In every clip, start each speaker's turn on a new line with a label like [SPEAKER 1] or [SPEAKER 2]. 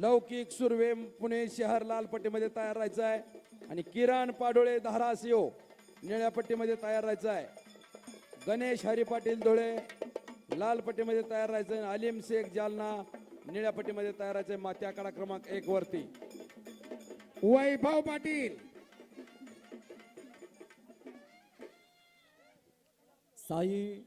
[SPEAKER 1] लौकिक सुर्वे पुणे शहर लाल पट्टीमध्ये तयार राहायचं आहे. आणि किरण पाडोळे धाराशिव निळ्या पट्टीमध्ये तयार राहायचं आहे. गणेश हरी पाटील धुळे लाल पट्टीमध्ये तयार राहायचं आहे. आलिम शेख जालना निळ्या पट्टीमध्ये तयार राहायचं आहे. मात्या आकडा क्रमांक एक वरती.
[SPEAKER 2] वैभव पाटील.
[SPEAKER 3] साई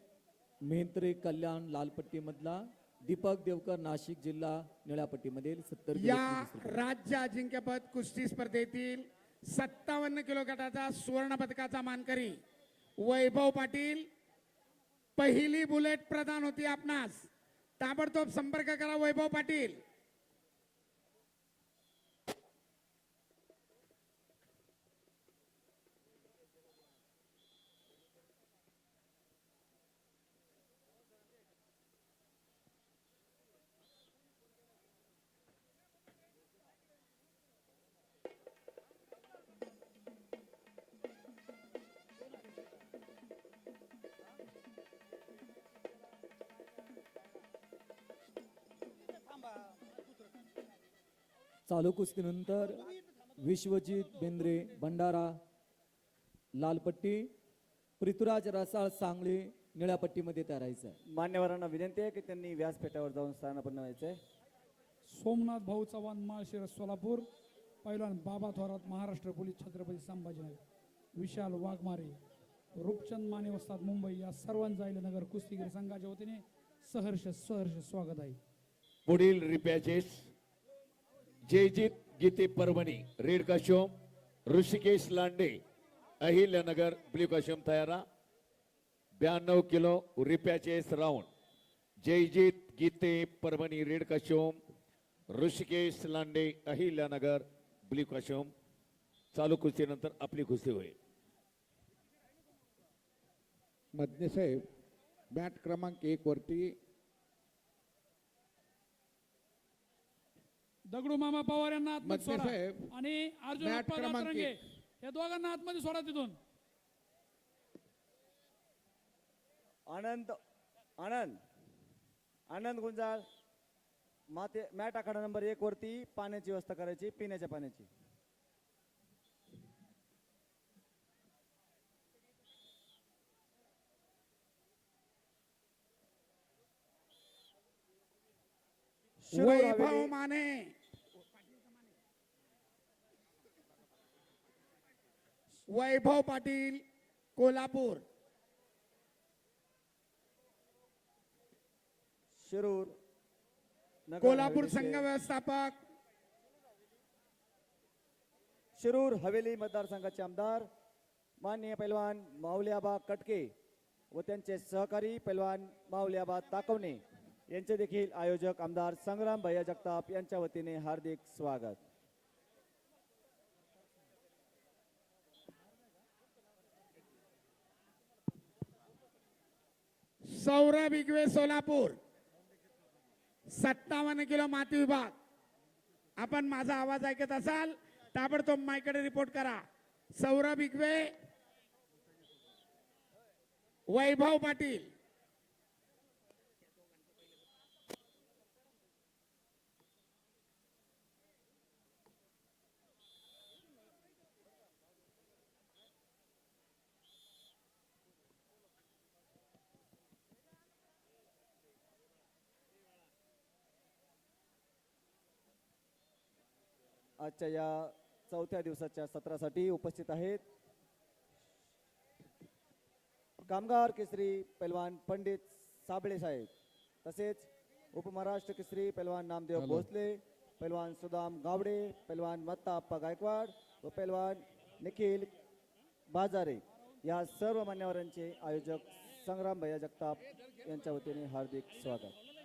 [SPEAKER 3] मेहत्रे कल्याण लालपट्टीमधला दीपक देवकर नाशिक जिल्हा निळ्यापट्टीमधील सत्तर किलो
[SPEAKER 2] या. राज्य अजिंक्यपद कुस्ती स्पर्धेतील सत्तावन्न किलो गटाचा सुवर्ण पदकाचा मानकरी वैभव पाटील. पहिली बुलेट प्रदान होती आपणास. ताबडतोब संपर्क करा वैभव पाटील.
[SPEAKER 3] चालू कुस्तीनंतर विश्वजित बेंद्रे भंडारा लालपट्टी पृथ्वीराज रसाळ सांगली निळ्यापट्टीमध्ये तयारायचं आहे.
[SPEAKER 4] मान्यवरांना विनंती आहे की त्यांनी व्यासपीठावर जाऊन स्थानापन्न व्हायचंय
[SPEAKER 5] सोमनाथ भाऊ चव्हाण माळशिरस सोलापूर पैलवान बाबा थोरात महाराष्ट्र पोलीस छत्रपती संभाजीनगर विशाल वाघमारे रूपचंद माने वस्ताद मुंबई या सर्वांचं नगर कुस्तीगीर संघाच्या वतीने सहर्ष सहर्ष स्वागत आहे.
[SPEAKER 6] पुढील repechage Jayjit Gite Parbhani red costume Rishikesh Lande Ahilyanagar blue costume तयारा ब्याण्णव kilo repechage round. Jayjit Gite Parbhani red costume Rishikesh Lande Ahilyanagar blue costume. चालू कुस्तीनंतर आपली कुस्ती होईल.
[SPEAKER 7] मधने साहेब बॅट क्रमांक एक वरती
[SPEAKER 5] दगडू मामा पवार यांना आतमध्ये सोडा.
[SPEAKER 7] साहेब,
[SPEAKER 5] आणि अर्जुन
[SPEAKER 7] मॅट
[SPEAKER 5] अप्पा
[SPEAKER 7] क्रमांक
[SPEAKER 5] दातरंगे
[SPEAKER 7] एक.
[SPEAKER 5] या दोघांना आतमध्ये सोडा तिथून.
[SPEAKER 4] आनंद आनंद आनंद गुंजाळ माते मॅट आखाडा नंबर एक वरती पाण्याची व्यवस्था करायची पिण्याच्या पाण्याची.
[SPEAKER 2] वैभव माने। वैभव पाटील कोल्हापूर।
[SPEAKER 4] शिरूर
[SPEAKER 2] कोल्हापूर संघ व्यवस्थापक।
[SPEAKER 4] शिरूर हवेली मतदारसंघाचे आमदार माननीय पैलवान माऊलीआबा कटके व त्यांचे सहकारी पैलवान माऊलीआबा ताकवणे. यांचे देखील आयोजक आमदार संग्राम भैया जगताप यांच्या वतीने हार्दिक स्वागत.
[SPEAKER 2] सौरभ इगवे सोलापूर. सत्तावन्न किलो माती विभाग. आपण माझा आवाज ऐकत असाल ताबडतोब मायकडे रिपोर्ट करा. सौरभ इगवे वैभव पाटील.
[SPEAKER 4] आजच्या या चौथ्या दिवसाच्या सत्रासाठी उपस्थित आहेत. कामगार केसरी पैलवान पंडित साबळे साहेब तसेच उपमहाराष्ट्र केसरी पैलवान नामदेव भोसले पैलवान सुदाम गावडे पैलवान मत्ता अप्पा गायकवाड व पैलवान निखिल बाजारे या सर्व मान्यवरांचे आयोजक संग्राम भैया जगताप यांच्या वतीने हार्दिक स्वागत.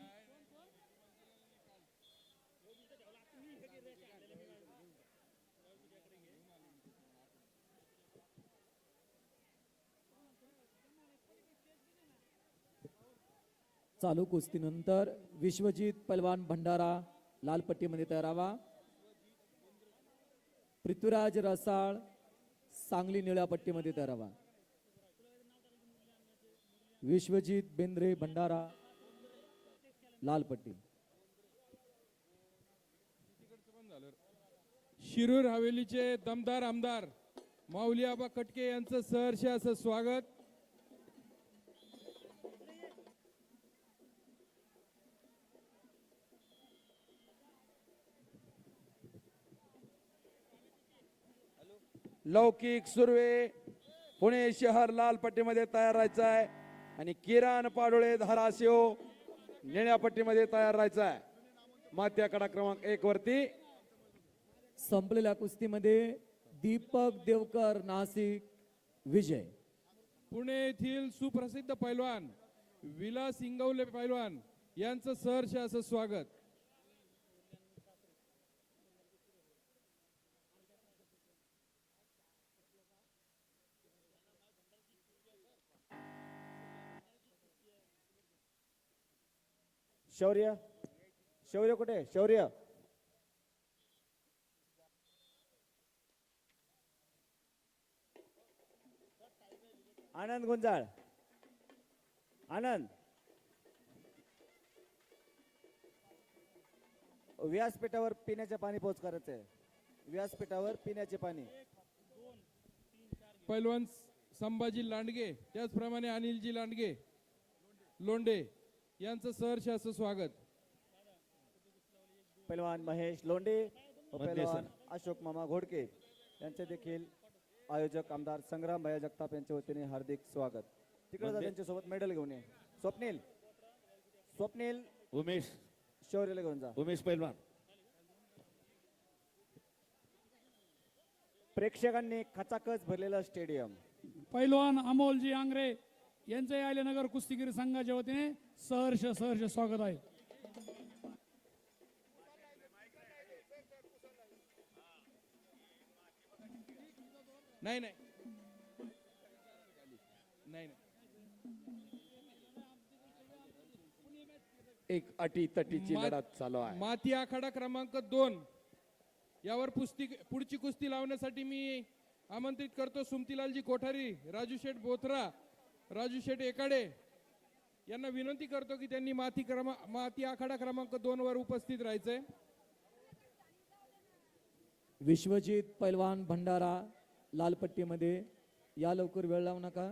[SPEAKER 3] चालू कुस्तीनंतर विश्वजित पलवान भंडारा लालपट्टीमध्ये तयारावा पृथ्वीराज रसाळ सांगली निळ्या पट्टीमध्ये तयारावा विश्वजित बेंद्रे भंडारा लालपट्टी
[SPEAKER 8] शिरूर हवेलीचे दमदार आमदार माऊली आबा कटके यांचं सहर्ष असं स्वागत.
[SPEAKER 1] लौकिक सुर्वे पुणे शहर लाल पट्टीमध्ये तयार राहायचं आहे. आणि किरण पाडोळे धाराशिव निळ्या पट्टीमध्ये तयार राहायचं आहे. मात्या कडा क्रमांक एक वरती.
[SPEAKER 3] संपलेल्या कुस्तीमध्ये दीपक देवकर नाशिक विजय.
[SPEAKER 8] पुणे येथील सुप्रसिद्ध पैलवान विलास इंगवले पैलवान यांचं सहर्ष असं स्वागत.
[SPEAKER 4] शौर्य? शौर्य कुठे? शौर्य. आनंद गुंजाळ. आनंद. व्यासपीठावर पिण्याचे पाणी पोच करायचंय. व्यासपीठावर पिण्याचे पाणी.
[SPEAKER 8] पैलवान संभाजी लांडगे त्याचप्रमाणे अनिलजी लांडगे लोंढे. यांचं सहर्ष असं स्वागत.
[SPEAKER 4] पैलवान महेश लोंढे व पैलवान अशोक मामा घोडके यांचे देखील आयोजक आमदार संग्राम भैया जगताप यांच्या वतीने हार्दिक स्वागत. तिकडे जा त्यांच्यासोबत मेडल घेऊन ये. स्वप्नील. स्वप्नील.
[SPEAKER 6] उमेश.
[SPEAKER 4] शौर्यला घेऊन जा.
[SPEAKER 6] उमेश पैलवान
[SPEAKER 4] प्रेक्षकांनी खचाखच भरलेलं स्टेडियम.
[SPEAKER 5] पैलवान अमोलजी आंग्रे. यांचे आलेनगर कुस्तीगीर संघाच्या वतीने सहर्ष सहर्ष स्वागत आहे.
[SPEAKER 8] नाही नाही. नाही
[SPEAKER 1] एक अटी तटीची लढत चालू आहे.
[SPEAKER 8] माती आखाडा क्रमांक दोन. यावर पुस्ती पुढची कुस्ती लावण्यासाठी मी आमंत्रित करतो सुमतीलालजी कोठारी राजू शेठ बोथरा राजू शेठ एकाडे यांना विनंती करतो की त्यांनी माती क्रमा माती आखाडा क्रमांक दोन वर उपस्थित राहायचंय.
[SPEAKER 3] विश्वजित पैलवान भंडारा लालपट्टीमध्ये या लवकर वेळ लावू नका.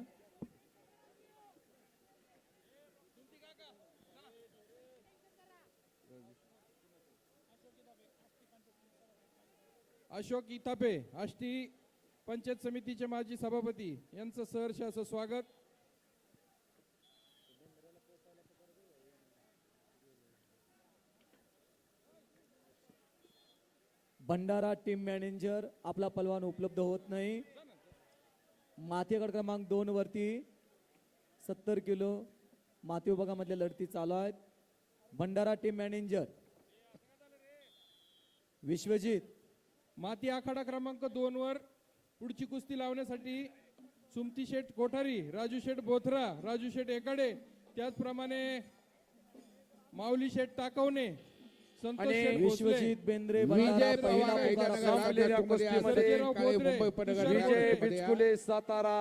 [SPEAKER 8] अशोक इथापे आष्टी पंचायत समितीचे माजी सभापती यांचं सहर्ष असं स्वागत.
[SPEAKER 3] भंडारा टीम मॅनेजर आपला पलवान उपलब्ध होत नाही. माथेगड क्रमांक दोन वरती सत्तर किलो माती विभागामधल्या लढती चालू आहेत. Bhandara team manager Vishwajit.
[SPEAKER 8] माती आखाडा क्रमांक दोन वर पुढची कुस्ती लावण्यासाठी सुमती शेठ कोठारी राजू शेठ बोथरा राजू शेठ एकाडे त्याचप्रमाणे माऊली शेठ टाकवणे
[SPEAKER 3] विश्वजित बेंद्रे
[SPEAKER 7] विजय
[SPEAKER 8] विजय
[SPEAKER 1] बिचकुले सातारा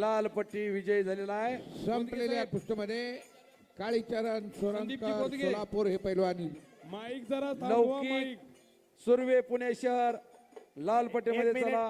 [SPEAKER 1] लाल पट्टी विजय झालेला आहे.
[SPEAKER 7] संपलेल्या कुस्तीमध्ये काळीचरण सोरंकर. सोलापूर हे पैलवान.
[SPEAKER 8] माईक जरा
[SPEAKER 1] लौकिक सुर्वे पुणे शहर लाल पट्टीमध्ये. चला.